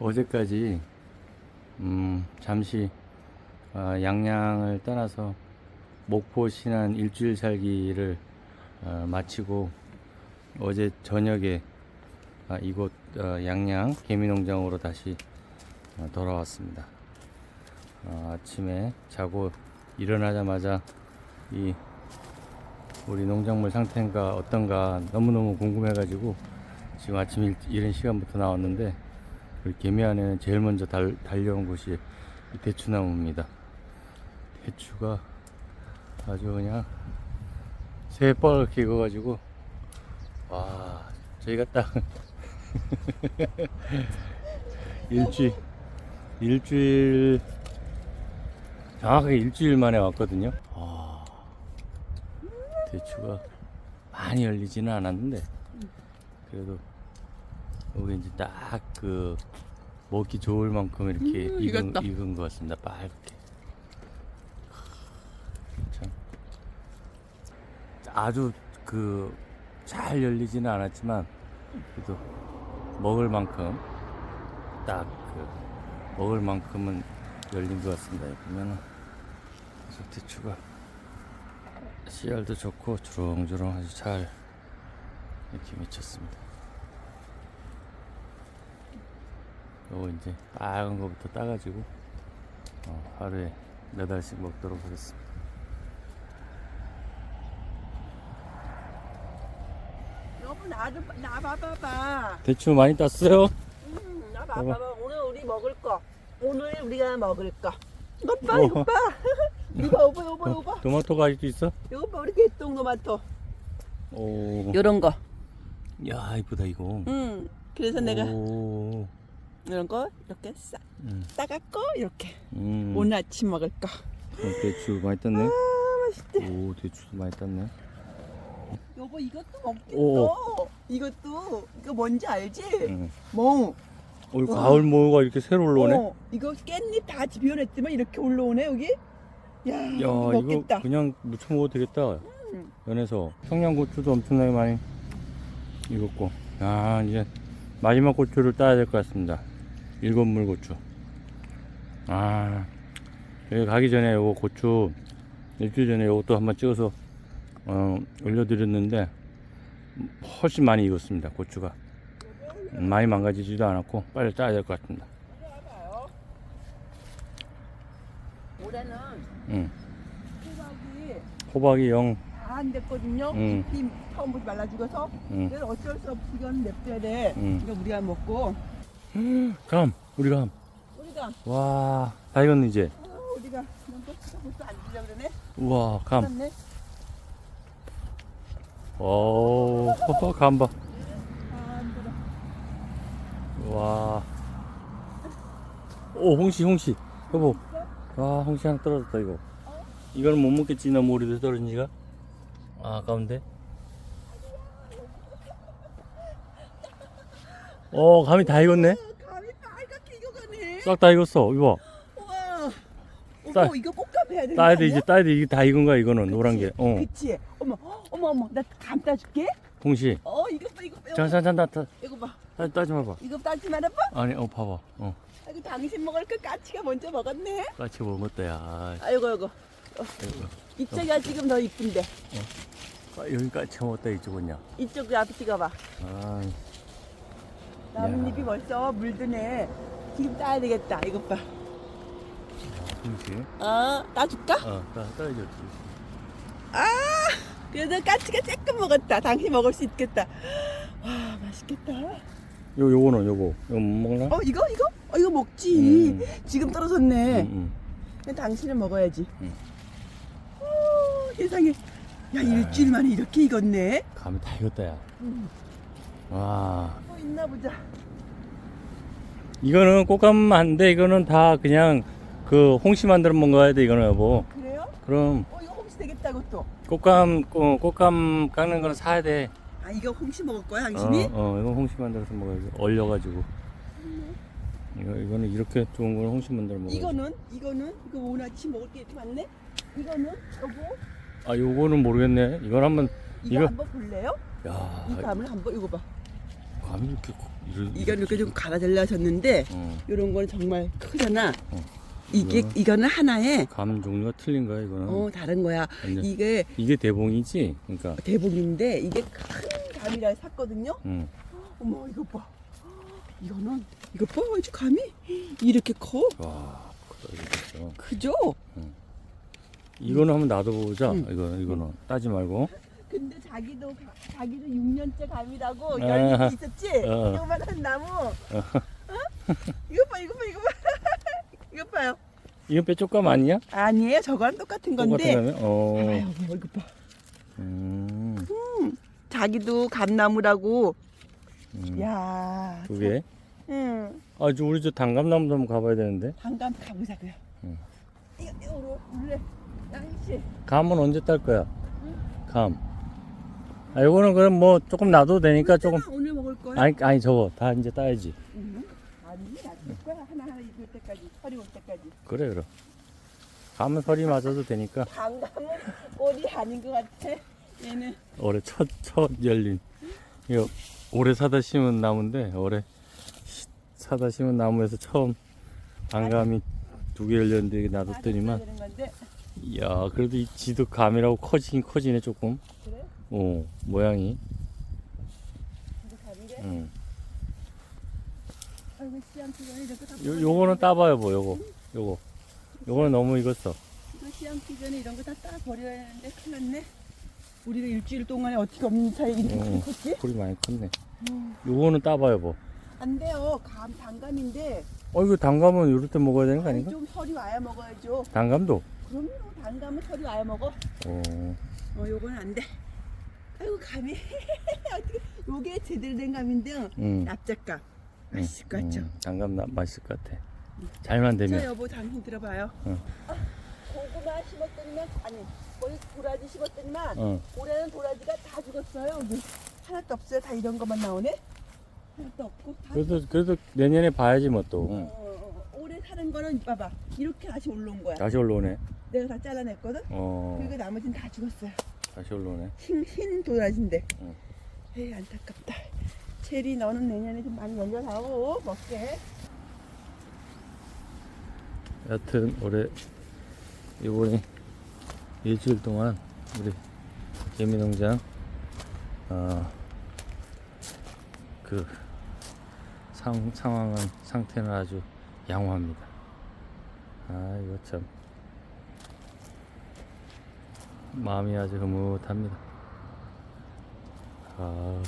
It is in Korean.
어제까지 음, 잠시 아, 양양을 떠나서 목포 신안 일주일 살기를 어, 마치고 어제 저녁에 아, 이곳 어, 양양 개미농장으로 다시 어, 돌아왔습니다. 어, 아침에 자고 일어나자마자 이 우리 농작물 상태가 어떤가 너무너무 궁금해가지고 지금 아침 일, 이른 시간부터 나왔는데 우리 개미 안에는 제일 먼저 달, 달려온 곳이 이 대추나무입니다. 대추가 아주 그냥 새빨갛게 익어가지고 와 저희가 딱 일주일 일주일 정확하게 일주일 만에 왔거든요. 아, 대추가 많이 열리지는 않았는데 그래도 여기 이제 딱 그 먹기 좋을 만큼 이렇게 음, 익은, 익었다. 익은 것 같습니다. 빨갛게. 참 아주 그 잘 열리지는 않았지만 그래도 먹을 만큼 딱 그 먹을 만큼은 열린 것 같습니다. 보면은 계속 대추가 씨알도 좋고 주렁주렁 아주 잘 이렇게 맺혔습니다. 요거 이제 빨간 거부터 따가지고 어, 하루에 몇 알씩 먹도록 하겠습니다. 여보 나도 나 봐봐봐. 대추 많이 땄어요? 음, 나 봐봐. 봐 봐봐. 오늘 우리 먹을 거. 오늘 우리가 먹을 거. 이거 봐, 우와. 이거 봐. 이거 오빠, 오빠, 오빠. 어, 토마토가 아직도 있어? 이거 봐, 우리 개똥 토마토. 오, 이런 거. 야 이쁘다 이거. 음. 그래서 내가 오, 이런 거 이렇게 싹 음, 따갖고 이렇게 음. 오늘 아침 먹을 거. 어, 대추 많이 땄네. 아, 맛있대. 오, 대추도 많이 땄네. 여보 이것도 먹겠어. 오. 이것도 이거 뭔지 알지? 응. 멍. 어, 와. 가을 모가 이렇게 새로 올라오네. 어, 이거 깻잎 다 비워냈지만 이렇게 올라오네 여기. 야, 야, 이거 이거 먹겠다. 그냥 무쳐 먹어도 되겠다. 음. 연해서 청양고추도 엄청나게 많이 익었고, 아 이제 마지막 고추를 따야 될 것 같습니다. 일곱 물 고추. 아 여기 가기 전에 요거 고추 일주일 전에 요것도 한번 찍어서 어, 올려드렸는데 훨씬 많이 익었습니다. 고추가 음, 많이 망가지지도 않았고 빨리 따야 될 것 같습니다. 올해는 음, 호박이 호박이 영, 다안 됐거든요. 음. 잎이 처음부터 말라 죽어서. 음, 그래서 어쩔 수 없이 이건 냅둬야 돼. 음. 이거 우리가 먹고 감, 우리 감. 우리가 와, 다 익었네 이제. 어, 우리가 이런 거 벌써 안 주려 그러네. 우와, 감. 끝났네. 오, 감 봐. 아. 와. 오, 홍시, 홍시. 여보. 와, 홍시 하나 떨어졌다, 이거. 이거는 못 먹겠지, 너무 오래돼서 떨어진 지가. 아, 아까운데? 어, 감이 다 익었네? 감이 빨갛게 익어가네. 싹 다 익었어, 이거. 우와. 따- 어머, 이거 볶아 해야 되는 따야 거 돼, 아니야? 이제 따야 돼. 이게 다 익은 거야, 이거는. 노란 게. 어, 그치? 어머, 어머, 어머, 나 감 따줄게. 홍시. 어, 이거 봐, 이거 봐. 자, 자, 자, 자, 자, 이거 봐. 따, 따지 마봐. 이거 따지 말아봐. 아니, 어, 봐봐. 어, 아이고, 당신 먹을 거 까치가 먼저 먹었네. 까치 먹었다, 야. 아이고, 아이고. 아이고. 이쪽이 지금 더 이쁜데. 아, 여기 까치 먹었다, 이쪽은요. 이쪽 앞에 찍어봐. 아, 나뭇잎이 벌써 물드네. 지금 따야 되겠다. 이것 봐. 홍시. 어, 따줄까? 어, 따, 따야지. 아, 그래도 까치가 조금 먹었다. 당신 먹을 수 있겠다. 와, 맛있겠다. 요, 요거는, 요거. 요거 못 먹나? 어, 이거, 이거? 어, 이거 먹지. 음. 지금 떨어졌네. 응, 근데 당신은 먹어야지. 응. 어, 세상에. 야, 일주일 만에 이렇게 익었네. 응. 감이 다 익었다, 야. 음. 와. 또 있나 보자. 이거는 꽃감 안 돼. 이거는 다 그냥 그 홍시 만들어 먹어야 돼, 이거는 여보. 그래요? 그럼 어, 이거 홍시 되겠다, 그것도. 꽃감, 어, 꽃감 깎는 거는 사야 돼. 아, 이거 홍시 먹을 거야, 어, 당신이? 어, 이거 홍시 만들어서 먹어야지. 얼려가지고. 이거, 이거는 이렇게 좋은 걸 홍시 만들어 먹어야지. 이거는, 이거는, 이거 오늘 아침 먹을 게 많네? 이거는, 여보, 아, 요거는 모르겠네. 이건 한번, 이거, 이거- 한번 볼래요? 야, 이 감을 한번, 이거 봐. 감이 이렇게 커- 이런 이건 이렇게 좀 갈아 잘라졌는데 어, 이런 건 정말 크잖아. 어. 이게 이거는? 이거는 하나에 감 종류가 틀린 거야 이거는. 어 다른 거야. 완전- 이게 이게 대봉이지. 그러니까. 대복인데 이게 큰 감이라 샀거든요. 응. 어머 이거 봐. 이거는 이거 봐 아주 감이 이렇게 커. 와, 크다 이거 진짜. 그죠? 이거는 한번 놔둬보자. 응. 이거 이거는 따지 말고. 근데 자기도 가- 자기도 6년째 감이라고 아. 게 있었지? 어. 요만한 나무. 어? 이거 봐 이거 봐 이거 봐. 이거 봐요. 이건 빼쪽감 아니야? 아니에요 저거랑 똑같은 건데. 똑같은 거면? 어. 봐봐요 이거 봐. 음. 자기도 감나무라고. 음. 야. 두 개. 응. 아, 저 우리 저 단감나무도 한번 가봐야 되는데. 당감 가보자고요. 응. 이거 이거 원래 양씨. 감은 언제 딸 거야? 감. 아, 요거는 그럼 뭐 조금 놔둬도 되니까 조금. 오늘 먹을 거야? 아니, 아니 저거 다 이제 따야지. 응. 아니 놔둘 거야 하나 하나 익을 때까지 설이 올 때까지. 그래, 그래. 감은 설이 맞아도 되니까. 당감은 꼴이 아닌 것 같아. 얘는 올해 첫, 첫 열린. 이거 올해 사다 심은 나무인데, 올해 시- 사다 심은 나무에서 처음 단감이 두 개 열렸는데 이게 놔뒀더니만. 건데 이야, 그래도 이 지도 감이라고 커지긴 커지네, 조금. 그래? 어, 모양이. 응. 요, 요거는 따봐요, 뭐, 요거. 요거. 요거는 너무 익었어. 이거 씨암피전에 이런 거 다 따 버려야 하는데 큰일 났네. 우리가 일주일 동안에 어떻게 없는 사이에 이렇게 어. 컸지? 풀이 많이 컸네. 음. 요거는 따봐요, 뭐. 안 돼요. 감 단감인데 어, 이거 단감은 요럴 때 먹어야 되는 거 아닌가? 좀 설이 와야 먹어야죠. 단감도. 그럼요. 단감은 설이 와야 먹어. 어, 어, 요거는 안 돼. 아이고 감이 어떻게 요게 제대로 된 감인데 응. 납작감. 응, 맛있을 것 같죠? 응, 단감 나, 맛있을 것 같아. 잘만 자 되면. 여보 당신 들어봐요. 응. 아, 고구마 심었더니만 아니 거기 도라지 심었더니만 어, 올해는 도라지가 다 죽었어요. 여기 하나도 없어요. 다 이런 것만 나오네. 하나도 없고 다. 그래도, 그래도 내년에 봐야지, 뭐 또. 어, 어, 어. 올해 사는 거는 봐봐 이렇게 다시 올라온 거야. 다시 올라오네. 내가 다 잘라냈거든. 어, 그리고 나머지는 다 죽었어요. 다시 올라오네. 흰, 흰 도라지인데. 응. 에이 안타깝다. 체리 너는 내년에 좀 많이 열려다오 먹게. 여튼, 올해, 이번에 일주일 동안 우리 개미농장, 어, 그, 상, 상황은, 상태는 아주 양호합니다. 아, 이거 참. 마음이 아주 흐뭇합니다. 아,